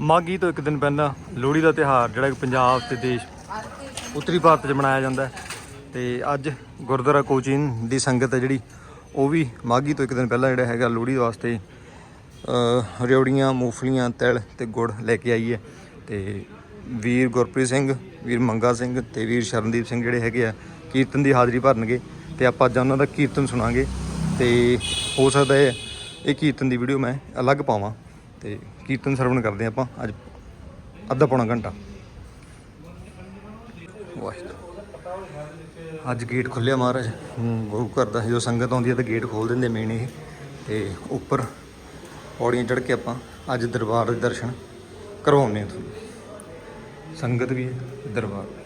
ਮਾਘੀ ਤੋਂ ਇੱਕ ਦਿਨ ਪਹਿਲਾਂ ਲੋਹੜੀ ਦਾ ਤਿਉਹਾਰ ਜਿਹੜਾ ਕਿ ਪੰਜਾਬ ਤੇ ਦੇਸ਼ ਉੱਤਰੀ ਭਾਰਤ 'ਚ ਮਨਾਇਆ ਜਾਂਦਾ ਹੈ ਤੇ ਅੱਜ ਗੁਰਦੁਆਰਾ ਕੋਚੀਨ ਦੀ ਸੰਗਤ ਹੈ ਜਿਹੜੀ ਉਹ ਵੀ ਮਾਘੀ ਤੋਂ ਇੱਕ ਦਿਨ ਪਹਿਲਾਂ ਜਿਹੜਾ ਹੈਗਾ ਲੋਹੜੀ ਵਾਸਤੇ ਅ, ਰਿਉੜੀਆਂ ਮੂੰਗਫਲੀਆਂ ਤਿਲ ਤੇ ਗੁੜ ਲੈ ਕੇ ਆਈ ਹੈ ਤੇ ਵੀਰ ਗੁਰਪ੍ਰੀਤ ਸਿੰਘ ਵੀਰ ਮੰਗਾ ਸਿੰਘ ਤੇ ਵੀਰ ਸ਼ਰਨਦੀਪ ਸਿੰਘ ਜਿਹੜੇ ਹੈਗੇ ਆ ਕੀਰਤਨ ਦੀ ਹਾਜ਼ਰੀ ਭਰਨਗੇ ਤੇ ਆਪਾਂ ਅੱਜ ਉਹਨਾਂ ਦਾ ਕੀਰਤਨ ਸੁਣਾਂਗੇ ਤੇ ਹੋ ਸਕਦਾ ਹੈ ਇਹ ਕੀਰਤਨ ਦੀ ਵੀਡੀਓ ਮੈਂ ਅਲੱਗ ਪਾਵਾਂ। ਤੇ ਕੀਰਤਨ ਸਰਵਣ ਕਰਦੇ ਆਪਾਂ ਅੱਜ ਅੱਧਾ ਪੌਣਾ ਘੰਟਾ। ਵਾਹਿਗੁਰੂ। ਅੱਜ ਗੇਟ ਖੁੱਲਿਆ ਮਹਾਰਾਜ। ਗੁਰੂ ਘਰ ਦਾ ਜਦੋਂ ਸੰਗਤ ਆਉਂਦੀ ਹੈ ਤਾਂ ਗੇਟ ਖੋਲ ਦਿੰਦੇ ਮੇਨ ਇਹ। ਤੇ ਉੱਪਰ ਪੌੜੀਆਂ ਚੜ੍ਹ ਕੇ ਆਪਾਂ ਅੱਜ ਦਰਬਾਰ ਦੇ ਦਰਸ਼ਨ ਕਰਵਾਉਂਦੇ ਹਾਂ ਤੁਹਾਨੂੰ। ਸੰਗਤ ਵੀ ਹੈ, ਦਰਬਾਰ।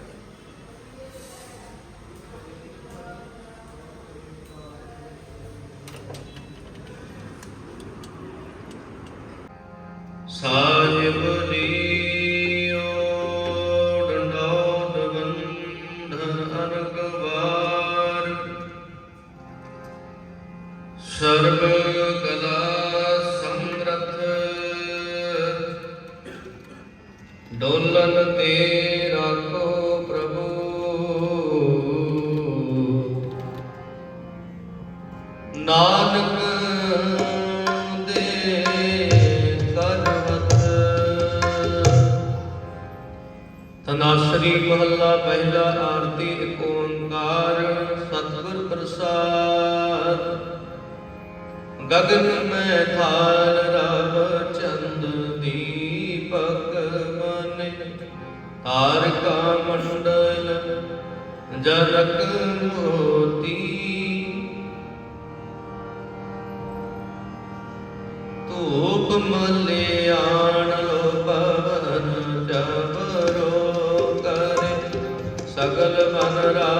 ਸਾਹਿਬ ਜੀਓ ਤਨਾਸਰੀ ਮਹੱਲਾ ਪਹਿਲਾ ਆਰਤੀ ਏਕ ਓੰਕਾਰ ਸਤਿਗੁਰ ਪ੍ਰਸਾਦ। ਗਗਨ ਮੈਂ ਥਾਲ ਰਵ ਚੰਦ ਦੀਪਕ ਮਨ ਤਾਰਕਾ ਮੰਡਲ ਜਰਕ ਮੋਤੀ। ਧੂਪ ਮਲਿਆਣ ਸਗਲ ਮਨ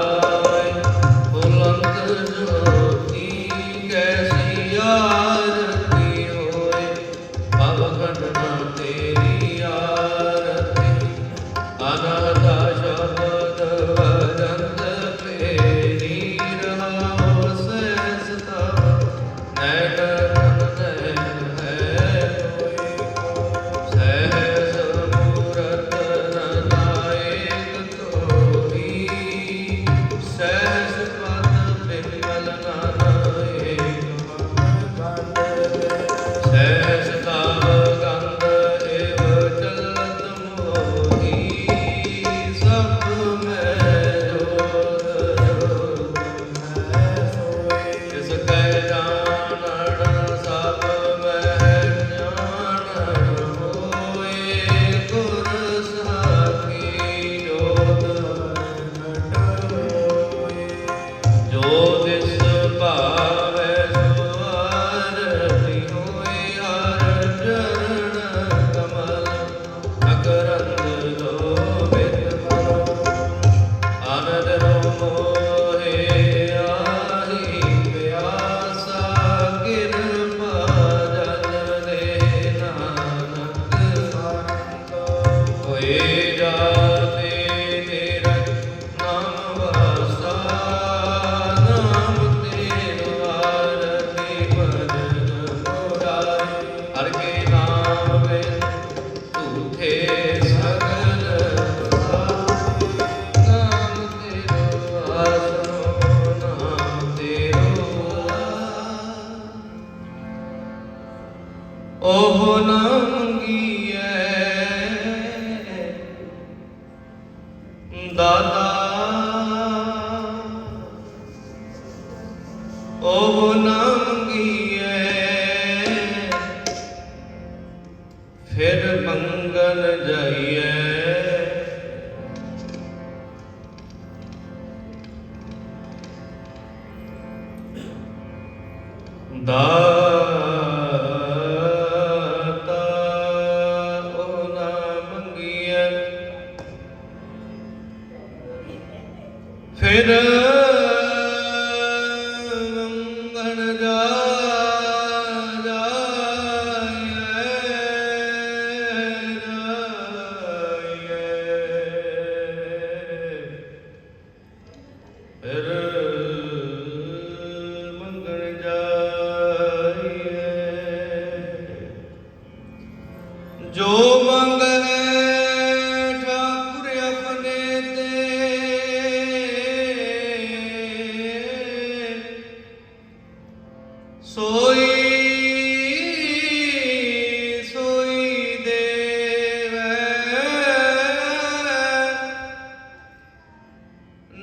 No.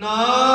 No.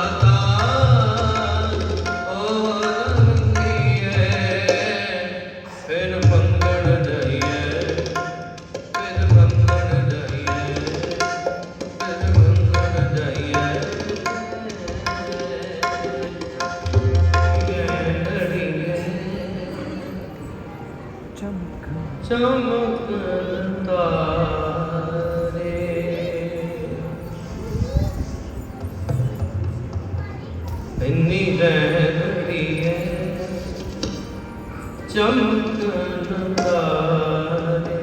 ಮಾತಾ ਨਿਰਭਰੀਏ ਚਮਕਨ ਤਾਰੇ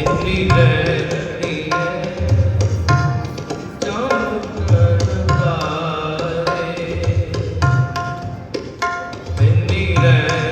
ਇੰਨੀ ਰਹਿਤੀ ਚਮਕਨ ਤਾਰੇ ਇੰਨੀ ਰਹਿਤੀ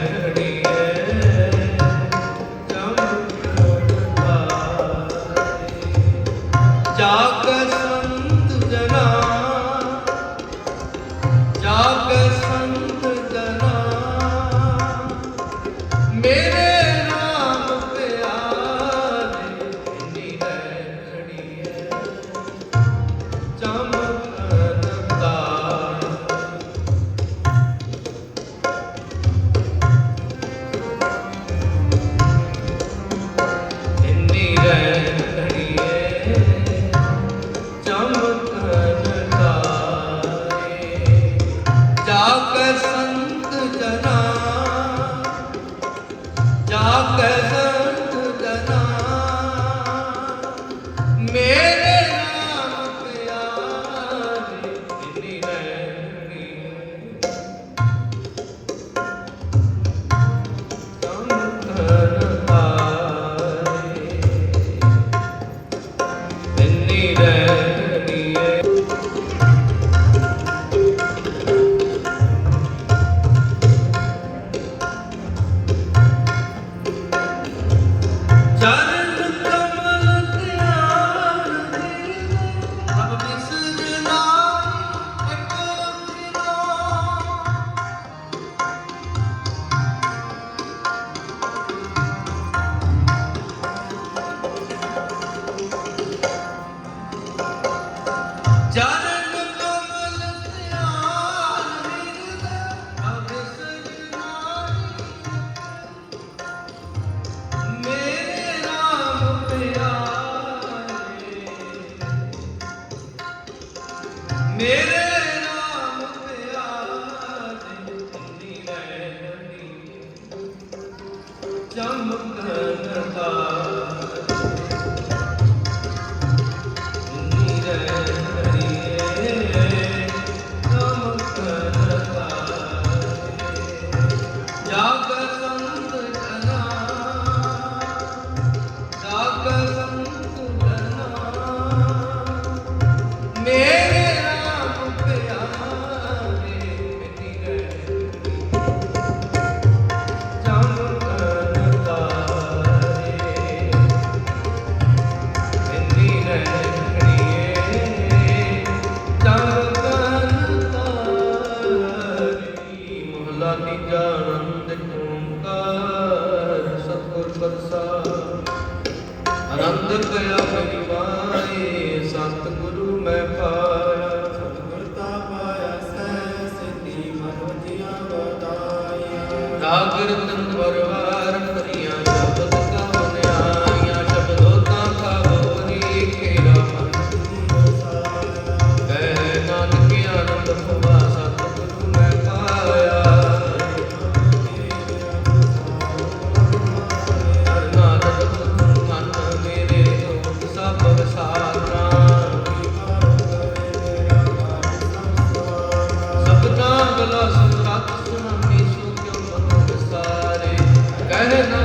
네, 네, 네.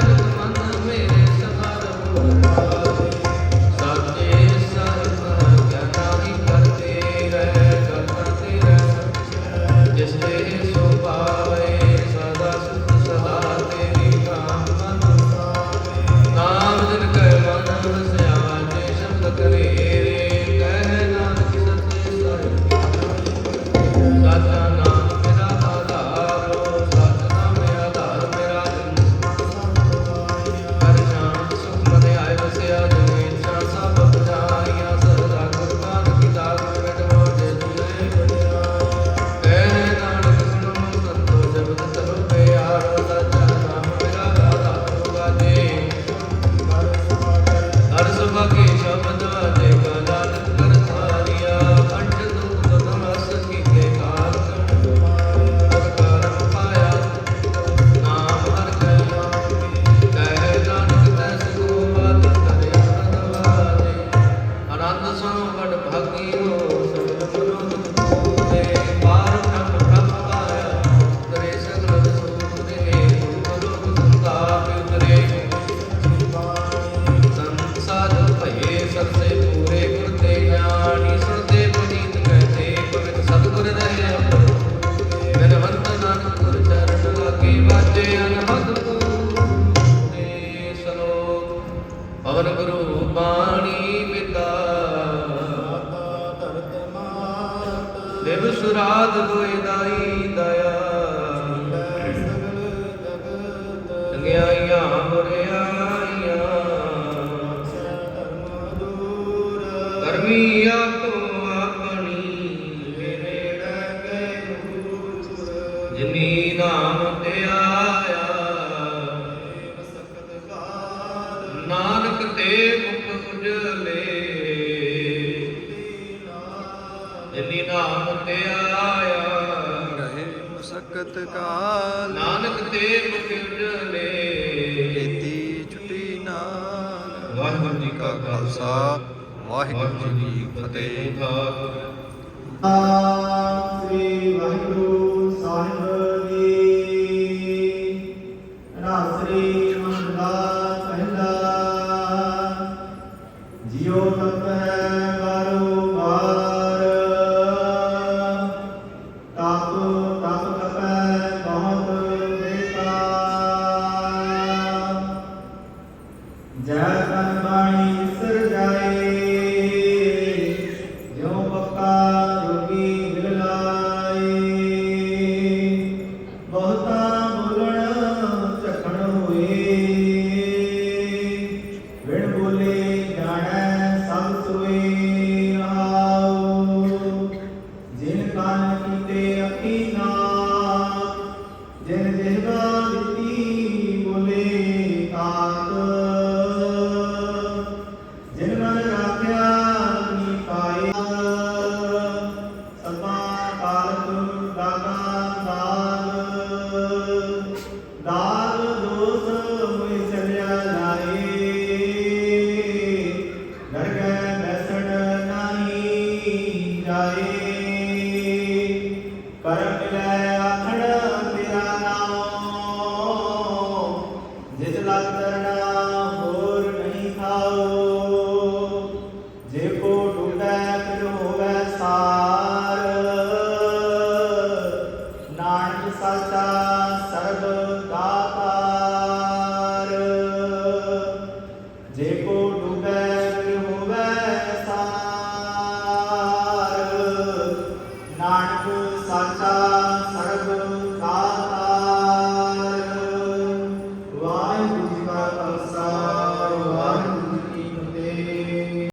ਜਮੀ ਨਾਮ ਤੇ ਆਇਆ ਮਸਕਤ ਕਾਲ ਨਾਨਕ ਤੇ ਮੁਖ ਉਜਲੇ। ਜਮੀ ਨਾਮ ਤੇ ਆਇਆ। ਰਹੇ ਮਸਕਤ ਕਾਲ। ਨਾਨਕ ਤੇ ਮੁਖ ਉਜਲੇ। ਕੀਤੀ ਛੁੱਟੀ ਨਾਲ। ਵਾਹਿਗੁਰੂ ਜੀ ਕਾ ਖਾਲਸਾ। ਵਾਹਿਗੁਰੂ ਜੀ ਕੀ ਫਤਿਹ। ਆ